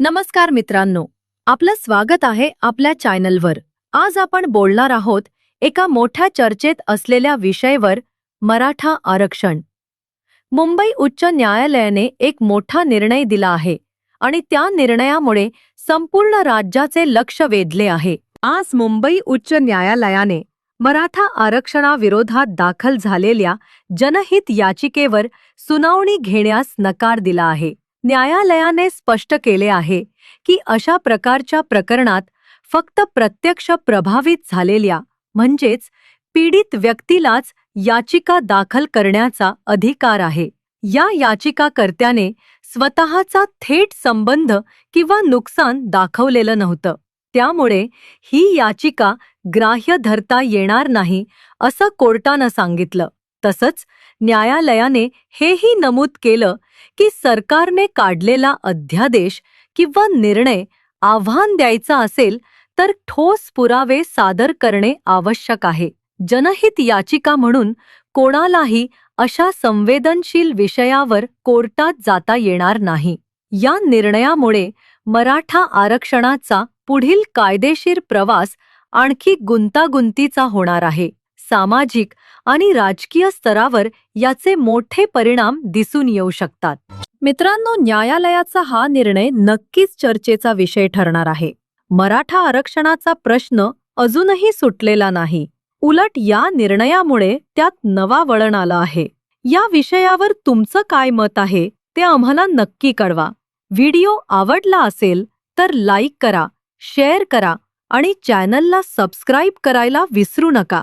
नमस्कार मित्रांनो आपलं स्वागत आहे आपल्या चॅनलवर. आज आपण बोलणार आहोत एका मोठ्या चर्चेत असलेल्या विषयावर मराठा आरक्षण. मुंबई उच्च न्यायालयाने एक मोठा निर्णय दिला आहे आणि त्या निर्णयामुळे संपूर्ण राज्याचे लक्ष वेधले आहे. आज मुंबई उच्च न्यायालयाने मराठा आरक्षणाविरोधात दाखल झालेल्या जनहित याचिकेवर सुनावणी घेण्यास नकार दिला आहे. न्यायालयाने स्पष्ट केले आहे की अशा प्रकारच्या प्रकरणात फक्त प्रत्यक्ष प्रभावित झालेल्या म्हणजेच पीडित व्यक्तीलाच याचिका दाखल करण्याचा अधिकार आहे. या याचिकाकर्त्याने स्वतःचा थेट संबंध किंवा नुकसान दाखवलेलं नव्हतं. त्यामुळे ही याचिका ग्राह्य धरता येणार नाही असं कोर्टानं सांगितलं. तसंच न्यायालयाने हेही नमूद केलं की सरकारने काढलेला अध्यादेश किंवा निर्णय आव्हान द्यायचा असेल तर ठोस पुरावे सादर करणे आवश्यक आहे. जनहित याचिका म्हणून कोणालाही अशा संवेदनशील विषयावर कोर्टात जाता येणार नाही. या निर्णयामुळे मराठा आरक्षणाचा पुढील कायदेशीर प्रवास आणखी गुंतागुंतीचा होणार आहे. सामाजिक आणि राजकीय स्तरावर याचे मोठे परिणाम दिसून येऊ शकतात. मित्रांनो न्यायालयाचा हा निर्णय नक्कीच चर्चेचा विषय ठरणार आहे. मराठा आरक्षणाचा प्रश्न अजूनही सुटलेला नाही. उलट या निर्णयामुळे त्यात नवा वळण आलं आहे. या विषयावर तुमचं काय मत आहे ते आम्हाला नक्की कळवा. व्हिडिओ आवडला असेल तर लाईक करा शेअर करा आणि चॅनलला सबस्क्राईब करायला विसरू नका.